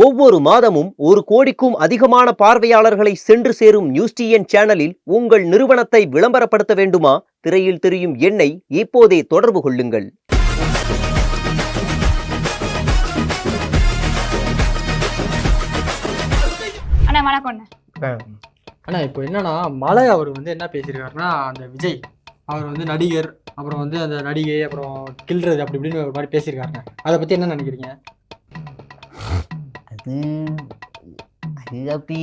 ஒவ்வொரு மாதமும் ஒரு கோடிக்கும் அதிகமான பார்வையாளர்களை சென்று சேரும் நியூஸ் டிஎன் சேனலில் உங்கள் நிறுவனத்தை விளம்பரப்படுத்த வேண்டுமா? திரையில் தெரியும் எண்ணை இப்போதே தொடர்பு கொள்ளுங்கள். அண்ணா வணக்கம் அண்ணா. ஆனா இப்போ என்னன்னா மலை அவர் வந்து என்ன பேசியிருக்காருன்னா அந்த விஜய். அவர் வந்து நடிகர் அப்புறம் வந்து அந்த நடிகை அப்புறம் கில்றது அப்படி இப்படின்னு ஒரு மாதிரி பேசியிருக்காருங்க. அதை பத்தி என்ன நினைக்கிறீங்க? அது அது அப்படி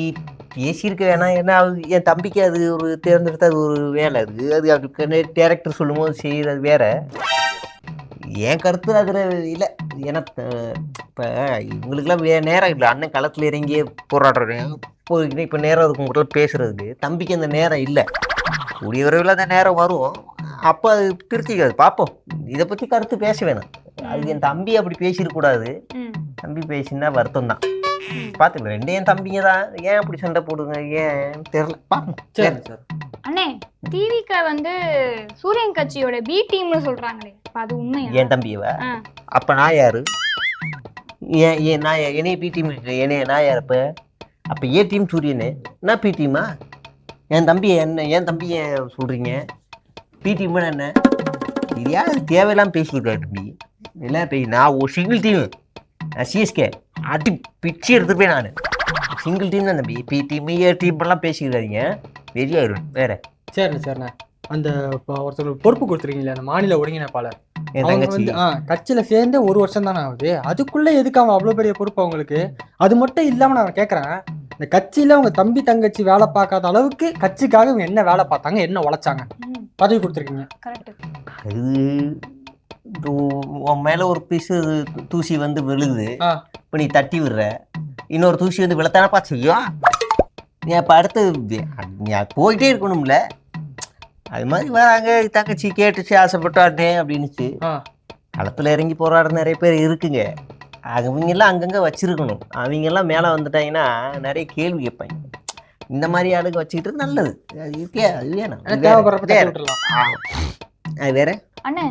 பேசியிருக்க வேணாம். ஏன்னா அது என் தம்பிக்கு அது ஒரு தேர்ந்தெடுத்த அது ஒரு வேலை. அது அது அப்படி டேரக்டர் சொல்லும்போது செய்கிறது வேற. என் கருத்து அதில் இல்லை. ஏன்னா இப்போ இவங்களுக்குலாம் வே நேரம் இல்லை. அண்ணன் களத்தில் இறங்கியே போராடுறேன் இப்போ இப்போ நேரம் இருக்கும் கூட பேசுகிறதுக்கு தம்பிக்கு அந்த நேரம் இல்லை. கூடிய விரைவில் அந்த நேரம் வரும். அப்போ அது திருத்திக்காது. பார்ப்போம் இதை பற்றி கருத்து பேச வேணாம். அது என் தம்பி அப்படி பேசிடக்கூடாது தம்பி பேசினா வருத்தம் தான் ம். பார்த்துக்கலாம் ரெண்டு என் தம்பிங்க தான். ஏன் அப்படி சண்டை போடுங்க ஏன்? தெரில. பார்ப்போம் சரி சார். அண்ணே டிவிக்கு வந்து சூரியன் கட்சியோட பி டீம்னு சொல்றாங்களே அது உண்மையா? என் தம்பியவ? அப்போ நான் யாரு? ஏன் ஏன் நான் என்னைய பி டீம் என்னைய நான் யார் அப்போ? அப்போ ஏ டீம் சூரியனு. நான் பி டீமா என் தம்பி என்ன என் தம்பியை சொல்கிறீங்க பி டீம்னு என்ன? இது யார்? தேவையில்லாம பேசிக்கிட்டு தம்பி. எல்லாம் பேசி நான் ஒரு சிங்கிள் டீம் நான் சிஎஸ்கே அடி பிச்சு எடுத்துருப்பேன் நான் சிங்கிள் டீம் தான் தம்பி பி டீம் ஏ டீம் எல்லாம் பேசிக்கிறாதீங்க வெறியாயிரும் வேற சரிண்ணே சரிண்ணே அந்த இப்போ ஒருத்தர் பொறுப்பு கொடுத்துருக்கீங்களே அந்த மாநில ஒருங்கிணைப்பாளர் கட்சியில சேர்ந்து ஒரு வருஷம் தானே ஆகுது அதுக்குள்ள எதுக்கு அவன் அவ்வளவு பெரிய பொறுப்பு அவங்களுக்கு அது மட்டும் இல்லாம நான் கேக்குறேன் இந்த கட்சியில அவங்க தம்பி தங்கச்சி வேலை பார்க்காத அளவுக்கு கட்சிக்காக இவங்க என்ன வேலை பார்த்தாங்க என்ன உழைச்சாங்க பதவி கொடுத்துருக்கீங்க. அது உன் மேல ஒரு பீஸு தூசி வந்து விழுகுது. இப்போ நீ தட்டி விடுற. இன்னொரு தூசி வந்து விழத்தானப்பா செய்யும்? நீ அப்போ அடுத்து நீ போயிட்டே இருக்கணும்ல. அது மாதிரி வராங்க தங்கச்சி கேட்டுச்சு ஆசைப்பட்டாட்டே அப்படின்னுச்சு. களத்தில் இறங்கி போராட நிறைய பேர் இருக்குங்க. அவங்கெல்லாம் அங்கங்கே வச்சிருக்கணும். அவங்கெல்லாம் மேலே வந்துட்டாங்கன்னா நிறைய கேள்வி கேட்பாங்க. இந்த மாதிரி ஆளுங்க வச்சுக்கிட்டு நல்லது. அது இருக்கே அது வேணும். அது வேற. அண்ணே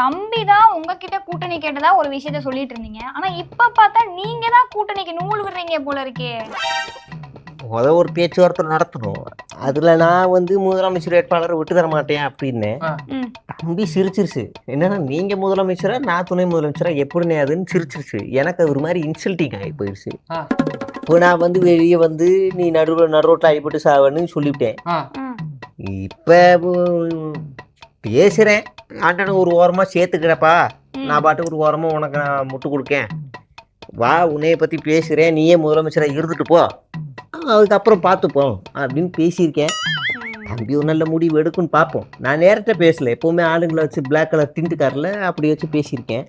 தம்பி தான் உங்ககிட்ட கூட்டணி கேட்டதா ஒரு விஷயத்த சொல்லிட்டு இருந்தீங்க. ஆனா இப்ப பார்த்தா நீங்க தான் கூட்டணிக்கு நூல் விடுறீங்க போல இருக்கே. முத ஒரு பேச்சுவார்த்தை நடத்தணும். அதுல நான் வந்து முதலமைச்சர் வேட்பாளரை விட்டு தர மாட்டேன் அப்படின்னு. தம்பி சிரிச்சிருச்சு. என்னன்னா நீங்க முதலமைச்சரா நான் துணை முதலமைச்சரா எப்படி அதுன்னு சிரிச்சிருச்சு. எனக்கு அது ஒரு மாதிரி இன்சல்ட்டிங் ஆகி போயிடுச்சு ஆ. இப்போ நான் வந்து வெளியே வந்து நீ நடுவில் நடுரோட்டில் அடிபட்டு சாவன்னு சொல்லிவிட்டேன். இப்போ பேசுகிறேன் ஆண்டனை ஒரு ஓரமாக சேர்த்துக்கிறப்பா. நான் பாட்டுக்கு ஒரு ஓரமாக உனக்கு நான் முட்டு கொடுக்கேன். வா உன்னைய பற்றி பேசுகிறேன் நீயே முதலமைச்சராக இருந்துட்டு போ. அதுக்கப்புறம் பார்த்துப்போம் அப்படின்னு பேசியிருக்கேன். தம்பி ஒரு நல்ல முடிவு எடுக்குன்னு பார்ப்போம். நான் நேரத்தை பேசல. எப்போவுமே ஆளுங்களை வச்சு பிளாக் கலர் டிண்ட் காரில் அப்படி வச்சு பேசியிருக்கேன்.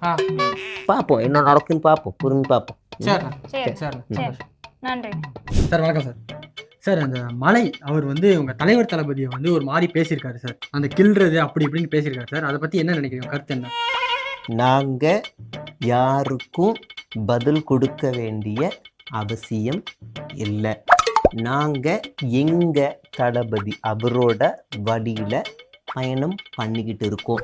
பார்ப்போம். என்ன நடக்குன்னு பார்ப்போம். பொறுமை பார்ப்போம். சரி சரி. நன்றி. சார் வணக்கம் சார். சார் அந்த மலை அவர் வந்து உங்க தலைவர் தளபதியை வந்து ஒரு மாதிரி பேசியிருக்காரு சார். அந்த கில்றது அப்படி இப்படின்னு பேசியிருக்காரு சார். அதை பத்தி என்ன நினைக்கிறீங்க? கருத்து என்ன? நாங்கள் யாருக்கும் பதில் கொடுக்க வேண்டிய அவசியம் இல்லை. நாங்கள் எங்கள் தளபதி அவரோட வழியில் பயணம் பண்ணிக்கிட்டு இருக்கோம்.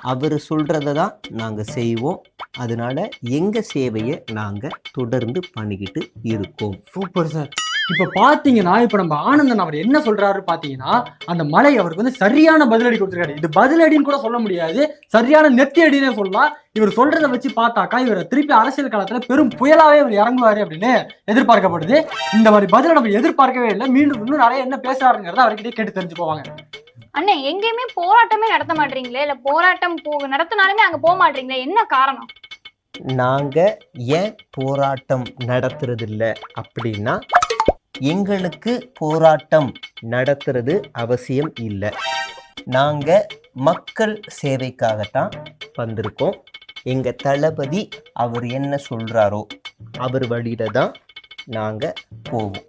அவர் சொல்கிறத தான் நாங்கள் செய்வோம். அதனால எங்கள் சேவையை நாங்கள் தொடர்ந்து பண்ணிக்கிட்டு இருக்கோம். Super sir. இப்ப பாத்தீங்கன்னா இப்ப நம்ம ஆனந்தன் அவர் என்ன சொல்றாரு பாத்தீங்கன்னா அந்த மலை அவருக்கு வந்து சரியான பதிலடி கொடுத்திருக்காரு. இது பதிலடின்னு கூட சொல்ல முடியாது. சரியான நெத்தி அடினே சொல்லலாம். இவர் சொல்றதை வச்சு பார்த்தாக்கா இவர் திருப்பி அரசியல் காலத்துல பெரும் புயலாவே இவர் இறங்குவாரு அப்படின்னு எதிர்பார்க்கப்படுது. இந்த மாதிரி பதிலை நம்ம எதிர்பார்க்கவே இல்லை. மீண்டும் இன்னும் நிறைய என்ன பேசுறாருங்கிறத அவர்கிட்ட கேட்டு தெரிஞ்சு போவாங்க அண்ணே எங்கேயுமே போராட்டமே நடத்த மாட்டீங்களே? இல்ல போராட்டம் போ நடத்தினாலுமே அங்க போக மாட்டீங்களே? என்ன காரணம்? நாங்கள் ஏன் போராட்டம் நடத்துறதில்ல அப்படின்னா எங்களுக்கு போராட்டம் நடத்துறது அவசியம் இல்லை. நாங்கள் மக்கள் சேவைக்காகத்தான் வந்திருக்கோம். எங்கள் தளபதி அவர் என்ன சொல்கிறாரோ அவர் வழியில தான் நாங்கள் போவோம்.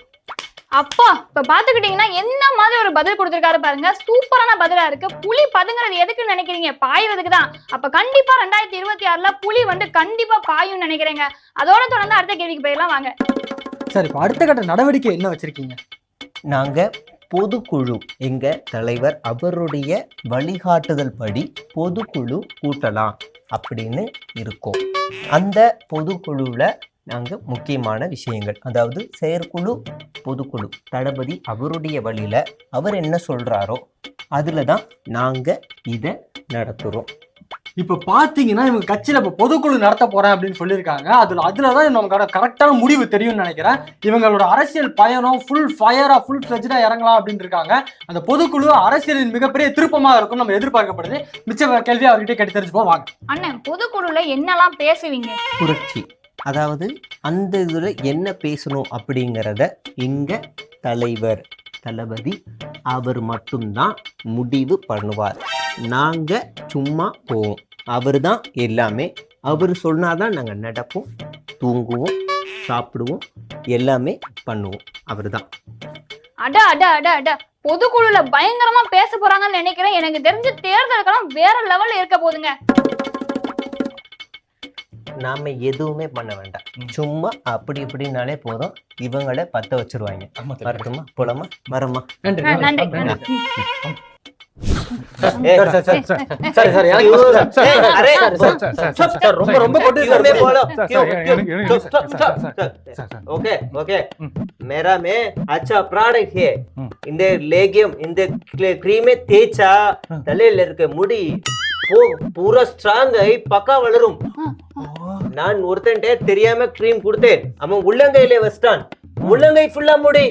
அப்பா இப்ப பாத்துக்கிட்டீங்கன்னா என்ன மாதிரி ஒரு பதில் கொடுத்திருக்காரு பாருங்க. சூப்பரான பதிலா இருக்கு. புலி பதுங்கிறது எதுக்கு நினைக்கிறீங்க? பாய்வதுக்கு தான் அப்ப கண்டிப்பா ரெண்டாயிரத்தி இருபத்தி ஆறுல புலி வந்து கண்டிப்பா பாயும் நினைக்கிறேங்க. அதோட தொடர்ந்து அடுத்த கேள்விக்கு போயிடலாம். வாங்க. சார் இப்போ அடுத்த கட்ட நடவடிக்கை என்ன வச்சிருக்கீங்க? நாங்கள் பொதுக்குழு எங்கள் தலைவர் அவருடைய வழிகாட்டுதல் படி பொதுக்குழு கூட்டலாம் அப்படின்னு இருக்கோம். அந்த பொதுக்குழுவில் நாங்கள் முக்கியமான விஷயங்கள் அதாவது செயற்குழு பொதுக்குழு தளபதி அவருடைய வழியில் அவர் என்ன சொல்கிறாரோ அதில் தான் நாங்கள் இதை நடத்துகிறோம் இப்ப பாத்தீங்கன்னா இவங்க கட்சியில இப்ப பொதுக்குழு நடத்த போறேன் அப்படின்னு சொல்லியிருக்காங்க. அதுல அதுலதான் நமக்கான கரெக்டான முடிவு தெரியும்னு நினைக்கிறேன். இவங்களோட அரசியல் பயணம் ஃபுல் ஃபயரா ஃபுல் ஃபிளஜா இறங்கலாம் அப்படின்னு இருக்காங்க. அந்த பொதுக்குழு அரசியலின் மிகப்பெரிய திருப்பமா இருக்கும் நம்ம எதிர்பார்க்கப்படுது. மிச்ச கேள்வி அவர்கிட்ட கேட்டு தெரிஞ்சுப்போம். வாங்க. அண்ணன் பொதுக்குழுல என்னெல்லாம் பேசுவீங்க? புரட்சி. அதாவது அந்த இதில் என்ன பேசணும் அப்படிங்கிறத எங்கள் தலைவர் தளபதி அவர் மட்டும்தான் முடிவு பண்ணுவார். நாங்கள் சும்மா போவோம். அவர் தான் எல்லாமே. அவர் சொன்னாதான் நாங்கள் நடப்போம் தூங்குவோம் சாப்பிடுவோம் எல்லாமே பண்ணுவோம். அவர் தான் அட அட அட அட. பொதுக்குழுல பயங்கரமா பேச போறாங்கன்னு நினைக்கிறேன். எனக்கு தெரிஞ்ச தேர்தலுக்கெல்லாம் வேற லெவல்ல இருக்க போதுங்க. நாம் எதுவுமே பண்ண வேண்டாம். சும்மா அப்படி இப்படின்னாலே போதும். இவங்களை பற்ற வச்சிருவாங்க. வரட்டுமா? போலாமா? வரமா. நன்றி. ரொம்ப ரொம்ப கொட்டு சார் इसमें बोलो सर, क्यों सर, क्यों எனக்கு- எனக்கு- stop, stop, sir, stop, sir, stop. Sir, sir. Okay okay हम्म. मेरा में अच्छा ப்ராடக்ட் है ம். இந்த லேகியம் இந்த கிரீமே தேய்ச்சா ம். தலையில இருக்க முடி பூ- பூரா ஸ்ட்ராங் ஆகி பக்கா வளரும் நான் ஒருத்தன்ட்ட தெரியாம க்ரீம் கொடுத்தேன் அவன் உள்ளங்கையில வச்சிட்டான் உள்ளங்கை ஃபுல்லா முடி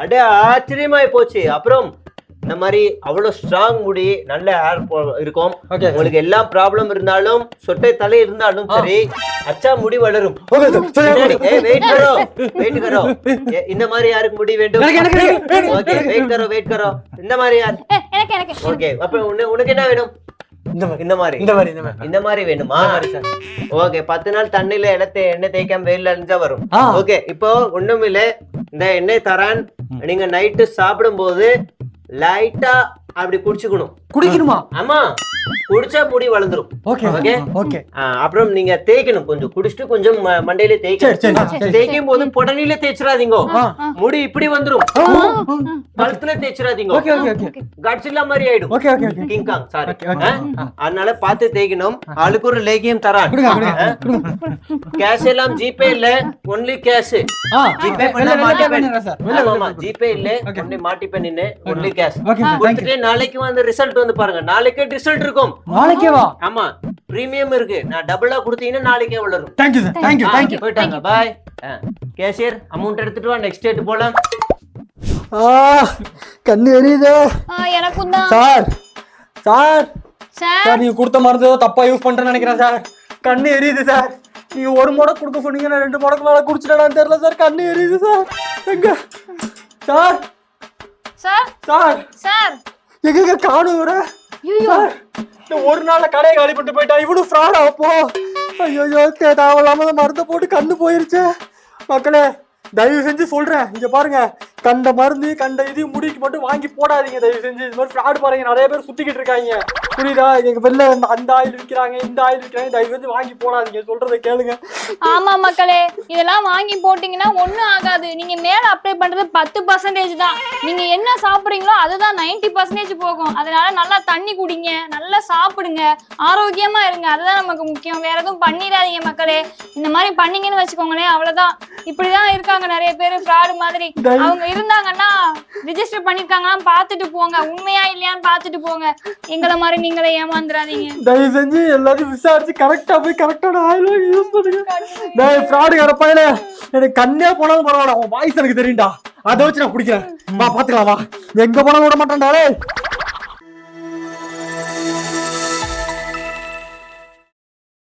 அட ஆச்சரியமாய் போச்சு அப்புறம் இந்த மாதிரி அவ்வளவு ஸ்ட்ராங் முடி நல்ல ஹேர் இருக்கும். உங்களுக்கு எல்லா ப்ராப்ளம் இருந்தாலும் சொட்டை தலை இருந்தாலும் சரி அச்சா முடி வளரும். வெயிட் கரோ வெயிட் கரோ இந்த மாதிரி யாருக்கு முடி வேண்டும்? ஓகே வெயிட் கரோ வெயிட் கரோ இந்த மாதிரி யார்? ஓகே அப்ப உனக்கு என்ன வேணும்? இந்த மாதிரி இந்த மாதிரி. இந்த மாதிரி வேணுமா? ஓகே பத்து நாள் தண்ணில இடத்தை எண்ணெய் தேய்க்காம வெயில அழிஞ்சா வரும். ஓகே இப்போ ஒண்ணுமில்ல. இந்த எண்ணெய் தரான். நீங்க நைட்டு சாப்பிடும் போது લાઈટા அப்படி குடிச்சுக்கணும். குடிக்கணுமா? ஆமா. குடிச்சா முடி வளர்ந்துரும். ஓகே. ஓகே? ஆ, அப்புறம் நீங்க தேய்க்கணும் கொஞ்சம். குடிச்சிட்டு கொஞ்சம் மண்டையில தேய்க்கணும். தேய்க்கும் போது புடனில தேய்ச்சிடாதீங்க. முடி இப்படி வந்துரும். கழுத்துல தேய்ச்சிடாதீங்க. Okay okay okay. கட்சில்லா மாதிரி ஆயிடும். Okay okay okay. King Kong sorry okay, okay. அதனால பார்த்து தேய்க்கணும். ஆளுக்கு ஒரு லேகியம் கொடுங்க கேஷ் எல்லாம் ஜிபே இல்ல ஒன்லி கேஷ் ஜிபே பண்ண மாட்டி பண்ணிடுறேன் சார் ஆமா ஜிபே இல்ல. ஒன்லி மாட்டி பண்ணின்னு ஒன்லி கேஷ் ஓகே நாளைக்கு வந்து ரிசல்ட் வந்து பாருங்க. நாளைக்கே ரிசல்ட் இருக்கும். நாளைக்கே வா. ஆமா. பிரீமியம் இருக்கு. நான் டபுளா கொடுத்தீங்கன்னா நாளைக்கே வளரும். Thank you sir thank you ah, thank you போயிட்டாங்க. பாய் கேஷியர் அமௌண்ட் எடுத்துட்டு வா. நெக்ஸ்ட் டேட் போலாம். ஆ கண்ணு எரியுதே. ஆ, எனக்கும் தான். Sir sir. சார். நீங்க கொடுத்த மருந்து தப்பா யூஸ் பண்றேன்னு நினைக்கிறேன் சார். கண்ணு எரியுது சார். நீங்க ஒரு முடக்கு கொடுக்க சொன்னீங்க நான் ரெண்டு முடக்கு மேல குடிச்சிட்டேன்னு தெரியல சார். கண்ணு எரியுது சார். எங்க? சார். சார். சார். சார். எங்க காணும் வர ஐயோ. சார் இந்த ஒரு நாள்ல கடையை காலி பண்ணிட்டு போயிட்டா இவனும் ஃப்ராட் அப்போ ஐயோ தேவையில்லாம மருந்தை போட்டு கண்ணு போயிருச்சே. மக்களே தயவு செஞ்சு சொல்றேன் இங்க பாருங்க. கண்ட மருந்து கண்ட இது முடிக்கு மட்டும் வாங்கி போடாதீங்க தயவு செஞ்சு. இது மாதிரி ஃப்ராட் பாருங்க. நிறைய பேர் சுத்திக்கிட்டு இருக்காங்க. புரியுதா? எங்க வெளில அந்த ஆயில் விற்கிறாங்க இந்த ஆயில் விற்கிறாங்க தயவு செஞ்சு வாங்கி போடாதீங்க. சொல்றதை கேளுங்க. ஆமா மக்களே. இதெல்லாம் வாங்கி போட்டீங்கன்னா ஒண்ணும் ஆகாது. நீங்க மேல அப்ளை பண்றது பத்து பர்சன்டேஜ் தான். நீங்க என்ன சாப்பிடுறீங்களோ அதுதான் 90% பர்சன்டேஜ் போகும். அதனால நல்லா தண்ணி குடிங்க. நல்லா சாப்பிடுங்க. ஆரோக்கியமா இருங்க. அதுதான் நமக்கு முக்கியம். வேற எதுவும் பண்ணிடாதீங்க மக்களே. இந்த மாதிரி பண்ணீங்கன்னு வச்சுக்கோங்களேன் அவ்வளவுதான். இப்படிதான் இருக்காங்க நிறைய பேர். ஃப்ராடு மாதிரி. அவங்க இருந்தாங்கன்னா ரிஜிஸ்டர் பண்ணிருக்காங்களாம் பாத்துட்டு போங்க. உண்மையா இல்லையான்னு பாத்துட்டு போங்க. எங்களை மாதிரி நீங்களே ஏமாந்துடாதீங்க தயவு செஞ்சு எல்லாத்தையும் விசாரிச்சு கரெக்டா போய் கரெக்டான ஆயில் யூஸ் பண்ணுங்க. டேய் ஃப்ராடு கடப்பையில எனக்கு கண்ணே போனாலும் பரவாயில்ல. உன் வாய்ஸ் எனக்கு தெரியும்டா. அதை வச்சு நான் குடிக்கிறேன். வா பாத்துக்கலாம் வா. எங்க போனாலும் விட மாட்டேன்டா